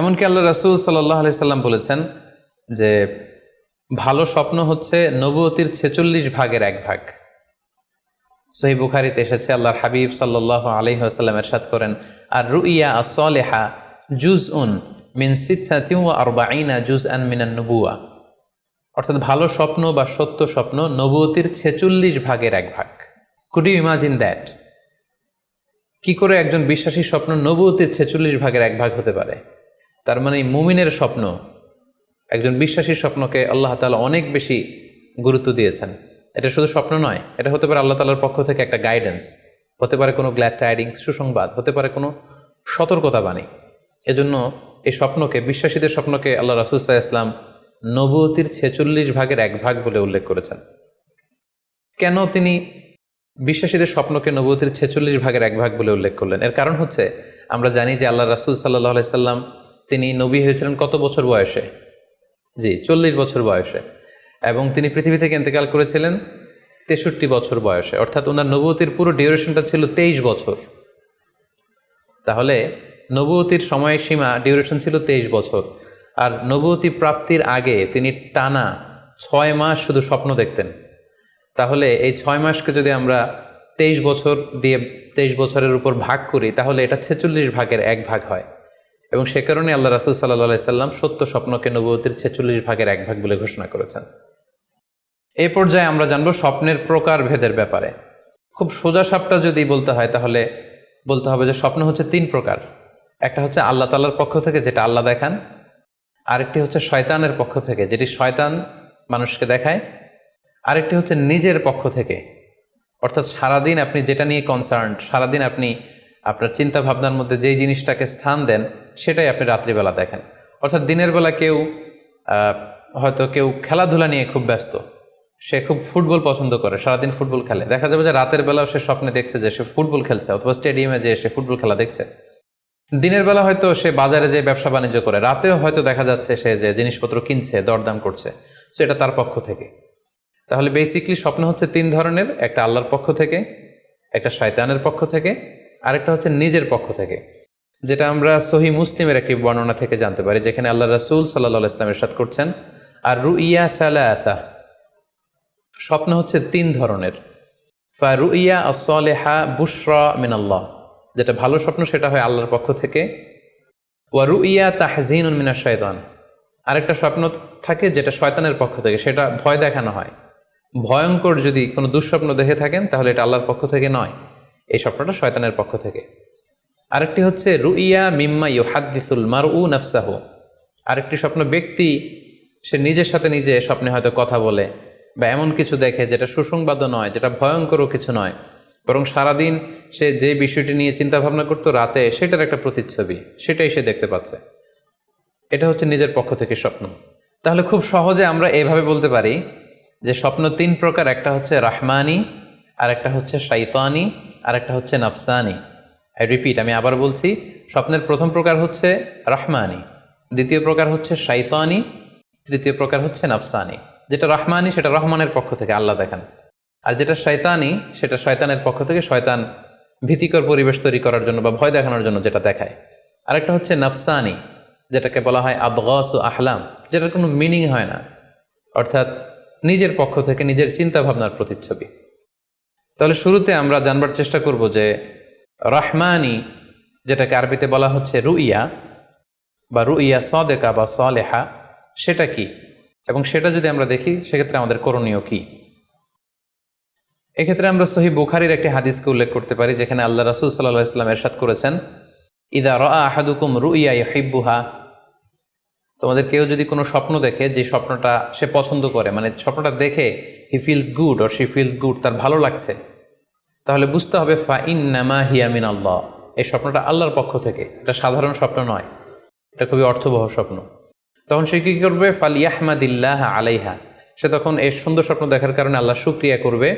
এমনকি আল্লাহ রাসুল সাল্লাহ আলি সাল্লাম বলেছেন যে ভালো স্বপ্ন হচ্ছে নবুয়তির ছেচল্লিশ ভাগের এক ভাগ। সহি বুখারিতে এসেছে, আল্লাহর হাবিব সাল্লাহ আলহি আসাল্লাম এরশাদ করেন আর রুইয়া আসলেহা জুজ উন মিন সিদ্ধাতিউ আরবাইনা জুজ আন মিনান নবুয়া অর্থাৎ ভালো স্বপ্ন বা সত্য স্বপ্ন নবুয়তির ছেচল্লিশ ভাগের এক ভাগ। কুড ইউ ইমাজিন দ্যাট কি করে একজন বিশ্বাসী স্বপ্ন নবুয়তির ছেচল্লিশ ভাগের এক ভাগ হতে পারে? তার মানে মুমিনের স্বপ্ন, একজন বিশ্বাসীর স্বপ্নকে আল্লাহ তালা অনেক বেশি গুরুত্ব দিয়েছেন। এটা শুধু স্বপ্ন নয়, এটা হতে পারে আল্লাহ তালার পক্ষ থেকে একটা গাইডেন্স হতে পারে কোনো গ্ল্যাড টাইডিংস সুসংবাদ, হতে পারে কোনো সতর্কতা বাণী এজন্য এই স্বপ্নকে, বিশ্বাসীদের স্বপ্নকে আল্লাহ রাসুসাহ ইসলাম নবতির ছেচল্লিশ ভাগের এক ভাগ বলে উল্লেখ করেছেন। কেন তিনি বিশ্বাসীদের স্বপ্নকে নবতির ছেচল্লিশ ভাগের এক ভাগ বলে উল্লেখ করলেন? এর কারণ হচ্ছে, আমরা জানি যে আল্লাহ রাসুল সাল্লাহ আলাইসাল্লাম তিনি নবী হয়েছিলেন কত বছর বয়সে? জি, চল্লিশ বছর বয়সে। এবং তিনি পৃথিবী থেকে ইন্তেকাল করেছিলেন তেষট্টি বছর বয়সে। অর্থাৎ ওনার নবতির পুরো ডিউরেশনটা ছিল তেইশ বছর। তাহলে নবতির সময়সীমা ডিউরেশন ছিল তেইশ বছর। আর নবতী প্রাপ্তির আগে তিনি টানা ছয় মাস শুধু স্বপ্ন দেখতেন। তাহলে এই ছয় মাসকে যদি আমরা তেইশ বছর দিয়ে তেইশ বছরের উপর ভাগ করি, তাহলে এটা ছেচল্লিশ ভাগের এক ভাগ হয়। এবং সে কারণে আল্লাহ রাসুল সাল্লাহ সাল্লাম সত্য স্বপ্নকে নবতির ছেচল্লিশ ভাগের এক ভাগ বলে ঘোষণা করেছেন। এই পর্যায়ে আমরা জানব স্বপ্নের প্রকার ভেদের ব্যাপারে। খুব সোজা সাপটা যদি বলতে হয় তাহলে বলতে হবে যে স্বপ্ন হচ্ছে তিন প্রকার। একটা হচ্ছে আল্লাহ তাল্লার পক্ষ থেকে যেটা আল্লাহ দেখান, আরেকটি হচ্ছে শয়তানের পক্ষ থেকে যেটি শয়তান মানুষকে দেখায়, আরেকটি হচ্ছে নিজের পক্ষ থেকে। অর্থাৎ সারাদিন আপনি যেটা নিয়ে কনসার্ন সারাদিন আপনি আপনার চিন্তা ভাবনার মধ্যে যেই জিনিসটাকে স্থান দেন সেটাই আপনি রাত্রিবেলা দেখেন। অর্থাৎ দিনের বেলা কেউ হয়তো কেউ খেলাধুলা নিয়ে খুব ব্যস্ত। সে খুব ফুটবল পছন্দ করে, সারাদিন ফুটবল খেলে। দেখা যাবে যে রাতের বেলাও সে স্বপ্নে দেখছে যে সে ফুটবল খেলছে অথবা স্টেডিয়ামে যে সে ফুটবল খেলা দেখছে। দিনের বেলা হয়তো সে বাজারে যে ব্যবসা বাণিজ্য করে, রাতেও হয়তো দেখা যাচ্ছে সে যে জিনিসপত্র কিনছে, দরদাম করছে সো এটা তার পক্ষ থেকে। তাহলে বেসিকলি স্বপ্ন হচ্ছে তিন ধরনের, একটা আল্লাহর পক্ষ থেকে, একটা শয়তানের পক্ষ থেকে, আরেকটা হচ্ছে নিজের পক্ষ থেকে। যেটা আমরা সহি মুসলিমের একটি বর্ণনা থেকে জানতে পারি, যেখানে আল্লাহ রসুল সাল্লাহ ইসলামের সাথ করছেন, আর রু ইয়া সালাসা স্বপ্ন হচ্ছে তিন ধরনের। ফা রু ইয়া আসলেহা বুশরা মিনাল্লাহ, যেটা ভালো স্বপ্ন সেটা হয় আল্লাহর পক্ষ থেকে। ওয়া রু ইয়া তাহজিন মিনা শয়তান আরেকটা স্বপ্ন থাকে যেটা শয়তানের পক্ষ থেকে, সেটা ভয় দেখানো হয়। ভয়ঙ্কর যদি কোনো দুঃস্বপ্ন দেখে থাকেন, তাহলে এটা আল্লাহর পক্ষ থেকে নয়, এই স্বপ্নটা শয়তানের পক্ষ থেকে। আরেকটি হচ্ছে, রুইয়া মিম্মা ইউহাদ্দিসুল মার উ নফসাহু। আরেকটি স্বপ্ন ব্যক্তি, সে নিজের সাথে নিজে স্বপ্নে হয়তো কথা বলে বা এমন কিছু দেখে যেটা সুসংবাদও নয়, যেটা ভয়ঙ্করও কিছু নয়। বরং সারাদিন সে যে বিষয়টি নিয়ে চিন্তা ভাবনা করতো রাতে, সেটার একটা প্রতিচ্ছবি, সেটাই সে দেখতে পাচ্ছে। এটা হচ্ছে নিজের পক্ষ থেকে স্বপ্ন। তাহলে খুব সহজে আমরা এভাবে বলতে পারি যে স্বপ্ন তিন প্রকার, একটা হচ্ছে রাহমানি আর একটা হচ্ছে শাইতানি আর একটা হচ্ছে নাফসানি। আই রিপিট আমি আবার বলছি, স্বপ্নের প্রথম প্রকার হচ্ছে রাহমানি, দ্বিতীয় প্রকার হচ্ছে শাইতানি, তৃতীয় প্রকার হচ্ছে নাফসানি। যেটা রহমানি, সেটা রহমানের পক্ষ থেকে আল্লাহ দেখান। আর যেটা শয়তানি সেটা শয়তানের পক্ষ থেকে শয়তান ভীতিকর পরিবেশ তৈরি করার জন্য বা ভয় দেখানোর জন্য যেটা দেখায়। আরেকটা হচ্ছে নাফসানি, যেটাকে বলা হয় আদগাস ও আহলাম, যেটার কোনো মিনিং হয় না। অর্থাৎ নিজের পক্ষ থেকে নিজের চিন্তা ভাবনার প্রতিচ্ছবি। তাহলে শুরুতে আমরা জানবার চেষ্টা করব যে রহমানি, যেটাকে আরবিতে বলা হচ্ছে রুইয়া, বা রুইয়া সদেকা বা সলেহা, সেটা কি? এবং সেটা যদি আমরা দেখি, সেক্ষেত্রে আমাদের করণীয় কি? এক্ষেত্রে আমরা সহি বুখারির একটি হাদিসকে উল্লেখ করতে পারি, যেখানে আল্লাহ রাসুল সাল্লাহ ইসলাম এরশাদ করেছেন, ইদা রা আহাদুকুম রুইয়া ইহিব্বুহা তোমাদের কেউ যদি কোনো স্বপ্ন দেখে, যে স্বপ্নটা সে পছন্দ করে মানে স্বপ্নটা দেখে, he feels good or she feels good তার ভালো লাগছে তাহলে বুঝতে হবে ফা ইন্নামা হিয়ামিন আল্লাহ এই স্বপ্নটা আল্লাহর পক্ষ থেকে। এটা সাধারণ স্বপ্ন নয়। এটা খুবই অর্থবহ স্বপ্ন। তখন সে কী করবে? ফাল ইয়াহমাদিল্লাহ আলাইহা। সে তখন এই সুন্দর স্বপ্ন দেখার কারণে আল্লাহ শুক্রিয়া করবে।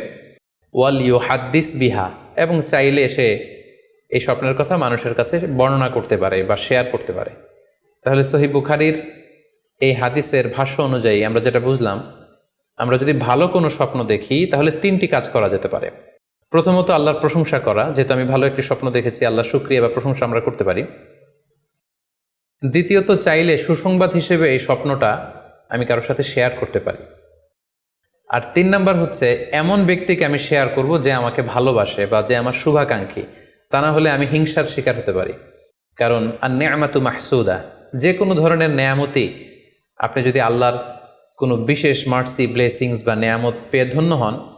ওয়াল ইউ হাদ্দিস বিহা। এবং চাইলে সে এই স্বপ্নের কথা মানুষের কাছে বর্ণনা করতে পারে বা শেয়ার করতে পারে। তাহলে সহি বুখারির এই হাদিসের ভাষ্য অনুযায়ী আমরা যেটা বুঝলাম, আমরা যদি ভালো কোনো স্বপ্ন দেখি, তাহলে তিনটি কাজ করা যেতে পারে। প্রথমত আল্লাহর প্রশংসা করা, যেহেতু আমি ভালো একটি স্বপ্ন দেখেছি আল্লাহ শুক্রিয়া বা প্রশংসা আমরা করতে পারি। দ্বিতীয়ত, চাইলে সুসংবাদ হিসেবে এই স্বপ্নটা আমি কারোর সাথে শেয়ার করতে পারি। আর তিন নাম্বার হচ্ছে, এমন ব্যক্তিকে আমি শেয়ার করব যে আমাকে ভালোবাসে বা যে আমার শুভাকাঙ্ক্ষী। তা না হলে আমি হিংসার শিকার হতে পারি। কারণ আর নেয়ামাতু মাহসুদা, যে কোনো ধরনের নেয়ামতি আপনি যদি আল্লাহর কোনো বিশেষ মার্সি, ব্লেসিংস বা নেয়ামত পেয়ে ধন্য হন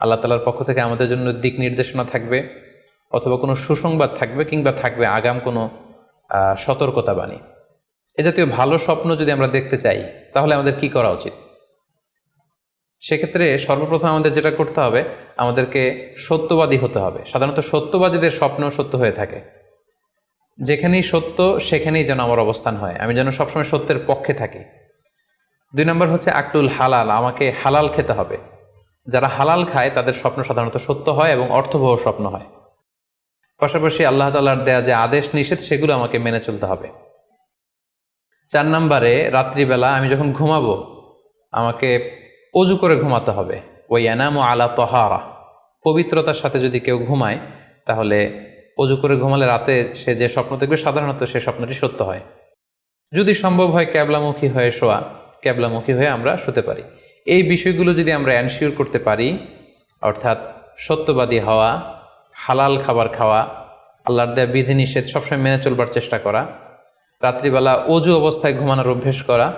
আল্লাহ তালার পক্ষ থেকে আমাদের জন্য দিক নির্দেশনা থাকবে অথবা কোনো সুসংবাদ থাকবে কিংবা থাকবে আগাম কোনো সতর্কতা বাণী এ জাতীয় ভালো স্বপ্ন যদি আমরা দেখতে চাই, তাহলে আমাদের কি করা উচিত? সেক্ষেত্রে সর্বপ্রথম আমাদের যেটা করতে হবে, আমাদেরকে সত্যবাদী হতে হবে। সাধারণত সত্যবাদীদের স্বপ্ন সত্য হয়ে থাকে। যেখানেই সত্য, সেখানেই যেন আমার অবস্থান হয়। আমি যেন সবসময় সত্যের পক্ষে থাকি। দুই নম্বর হচ্ছে আকলুল হালাল, আমাকে হালাল খেতে হবে। যারা হালাল খায়, তাদের স্বপ্ন সাধারণত সত্য হয় এবং অর্থবহ স্বপ্ন হয়। পাশাপাশি আল্লাহ তালার দেয়া যে আদেশ নিষেধ, সেগুলো আমাকে মেনে চলতে হবে। চার নম্বরে, রাত্রিবেলা আমি যখন ঘুমাবো, আমাকে অজু করে ঘুমাতে হবে। ওই এনাম আলা তহারা। পবিত্রতার সাথে যদি কেউ ঘুমায়, তাহলে অজু করে ঘুমালে রাতে সে যে স্বপ্ন দেখবে, সাধারণত সে স্বপ্নটি সত্য হয়। যদি সম্ভব হয় ক্যাবলামুখী হয়ে শোয়া, ক্যাবলামুখী হয়ে আমরা শুতে পারি। এই বিষয়গুলো যদি আমরা অ্যানশিওর করতে পারি, অর্থাৎ সত্যবাদী হওয়া, হালাল খাবার খাওয়া, আল্লাহর দেয়া বিধিনিষেধ সবসময় মেনে চলবার চেষ্টা করা, রাত্রিবেলা অজু অবস্থায় ঘুমানোর অভ্যেস করা,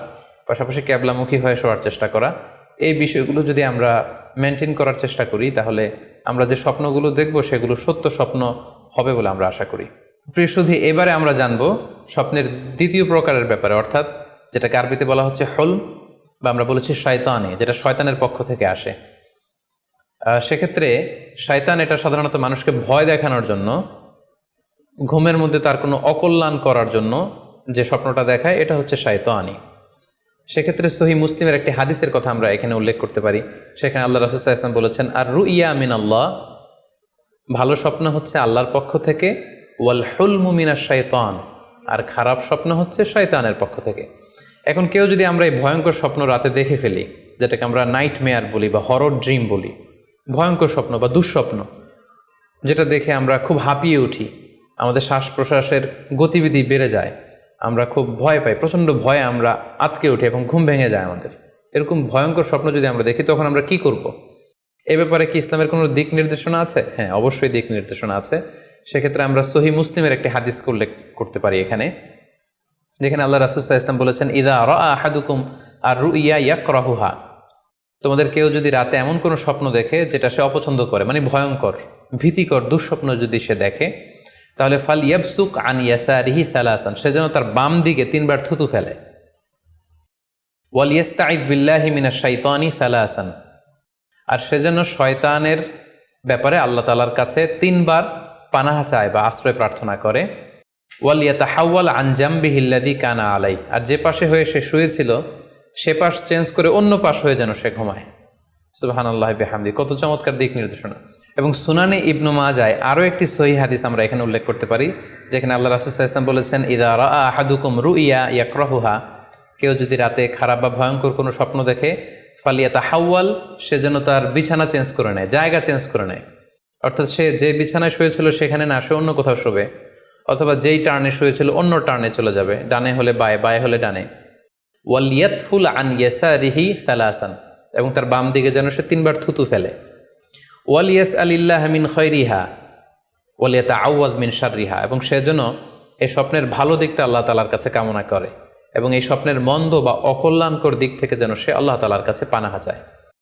পাশাপাশি ক্যাবলামুখী হয়ে শোয়ার চেষ্টা করা, এই বিষয়গুলো যদি আমরা মেনটেন করার চেষ্টা করি, তাহলে আমরা যে স্বপ্নগুলো দেখব, সেগুলো সত্য স্বপ্ন হবে বলে আমরা আশা করি। প্রিয় এবারে আমরা জানব স্বপ্নের দ্বিতীয় প্রকারের ব্যাপারে, অর্থাৎ যেটাকে আরবিতে বলা হচ্ছে হল বা আমরা বলেছি শয়তানি, যেটা শয়তানের পক্ষ থেকে আসে। সেক্ষেত্রে শয়তান এটা সাধারণত মানুষকে ভয় দেখানোর জন্য, ঘুমের মধ্যে তার কোনো অকল্যাণ করার জন্য যে স্বপ্নটা দেখায়, এটা হচ্ছে শায়তানি। সেক্ষেত্রে সহি মুসলিমের একটি হাদিসের কথা আমরা এখানে উল্লেখ করতে পারি। সেখানে আল্লাহ রাসুসাহ ইসলাম বলেছেন আর রু ইয়া আমিন আল্লাহ ভালো স্বপ্ন হচ্ছে আল্লাহর পক্ষ থেকে ওয়াল হুল মুমিনা শয়তান আর খারাপ স্বপ্ন হচ্ছে শয়তানের পক্ষ থেকে। এখন কেউ যদি আমরা এই ভয়ঙ্কর স্বপ্ন রাতে দেখে ফেলি, যেটাকে আমরা নাইট মেয়ার বলি বা হরর ড্রিম বলি, ভয়ঙ্কর স্বপ্ন বা দুঃস্বপ্ন, যেটা দেখে আমরা খুব হাঁপিয়ে উঠি, আমাদের শ্বাস প্রশ্বাসের গতিবিধি বেড়ে যায়, আমরা খুব ভয় পাই, প্রচণ্ড ভয়ে আমরা আতকে উঠি এবং ঘুম ভেঙে যায় আমাদের। এরকম ভয়ঙ্কর স্বপ্ন যদি আমরা দেখি, তখন আমরা কি করব। এ ব্যাপারে কি ইসলামের কোনো দিক নির্দেশনা আছে? হ্যাঁ অবশ্যই দিক নির্দেশনা আছে। সেক্ষেত্রে আমরা সহি মুসলিমের একটি হাদিস উল্লেখ করতে পারি এখানে। যেখানে আল্লাহ রাসুসাহ ইসলাম বলেছেন, ইদা র আহাদুকুম আর রু ইয়া ইয়াক রাহুহা তোমাদের কেউ যদি রাতে এমন কোনো স্বপ্ন দেখে যেটা সে অপছন্দ করে মানে ভয়ঙ্কর, ভীতিকর, দুঃস্বপ্ন যদি সে দেখে, তাহলে ফাল ইয়াবসুক আন ইয়াসা ইয়াসারিহি সালাসান, সে যেন তার বাম দিকে তিনবার থুতু ফেলে। ওয়াল ইয়াস্তাইদ বিল্লাহি মিনা শাইতানি সালাসান, আর সে যেন শয়তানের ব্যাপারে আল্লাহ তালার কাছে তিনবার পানাহা চায় বা আশ্রয় প্রার্থনা করে। ওয়াল ইয়াতাহাওয়াল আনজাম বিহিল্লাদি কানা আলাই আর যে পাশে হয়ে সে শুয়েছিল, সে পাশ চেঞ্জ করে অন্য পাশ হয়ে যেন সে ঘুমায়। সুবাহান আল্লাহ বেহামদি, কত চমৎকার দিক নির্দেশনা। এবং সুনানি ইবনু মাজায় আরও একটি সহি হাদিস আমরা এখানে উল্লেখ করতে পারি, যেখানে আল্লাহ রাসুল ইসলাম বলেছেন, ইদা রা আহাদুকুম রু ইয়া ইয়াকরাহুহা কেউ যদি রাতে খারাপ বা ভয়ঙ্কর কোনো স্বপ্ন দেখে ফালিয়া তাহাওয়াল সে যেন তার বিছানা চেঞ্জ করে নেয়, জায়গা চেঞ্জ করে নেয়। অর্থাৎ সে যে বিছানায় শুয়েছিল সেখানে না, সে অন্য কোথাও শোবে। অথবা যেই টার্নে শুয়েছিল অন্য টার্নে চলে যাবে, ডানে হলে বায়ে বায়ে হলে ডানে। ওয়ালিয়াতফুল আন ইয়াসারিহি সালাসান, এবং তার বাম দিকে যেন সে তিনবার থুতু ফেলে। ওয়ালিয়াস আলিল্লাহ মিন খৈরিহা ওয়ালিয়াতা আউয়াজ মিন শাররিহা, এবং সে যেন এই স্বপ্নের ভালো দিকটা আল্লাহ তালার কাছে কামনা করে, এবং এই স্বপ্নের মন্দ বা অকল্যাণকর দিক থেকে যেন সে আল্লাহ তালার কাছে পানাহা চায়।